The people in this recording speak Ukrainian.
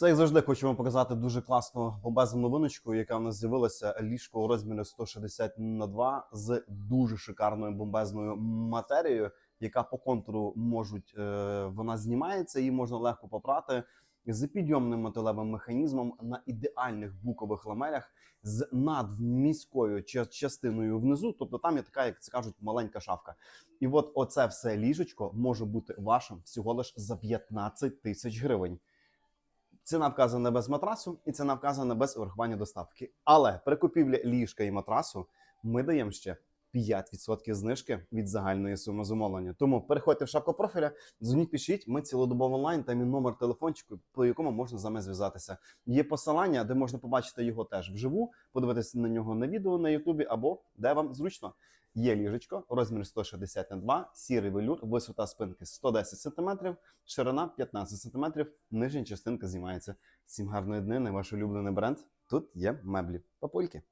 Все як завжди хочемо показати дуже класну бомбезну новиночку, яка в нас з'явилася ліжко у розмірі 160 на 2 з дуже шикарною бомбезною матерією, яка по контуру можуть е, вона знімається, її можна легко попрати. З підйомним металевим механізмом на ідеальних букових ламелях з надміською ча- частиною внизу, тобто там є така, як це кажуть, маленька шафка. І от оце все ліжечко може бути вашим всього лиш за 15 тисяч гривень. Ціна вказана без матрасу, і ціна вказана без урахування доставки. Але при купівлі ліжка і матрасу ми даємо ще 5% знижки від загальної суми замовлення. Тому переходьте в шапку профіля, дзвоніть, пишіть. Ми цілодобово онлайн, там і номер телефончику, по якому можна з нами зв'язатися. Є посилання, де можна побачити його теж вживу, подивитися на нього на відео на Ютубі або де вам зручно. Є ліжечко, розмір 160 на 2, сірий велюр, висота спинки 110 см, ширина 15 см, нижня частинка знімається. Всім гарної днини, ваш улюблений бренд. Тут є меблі. Папульки.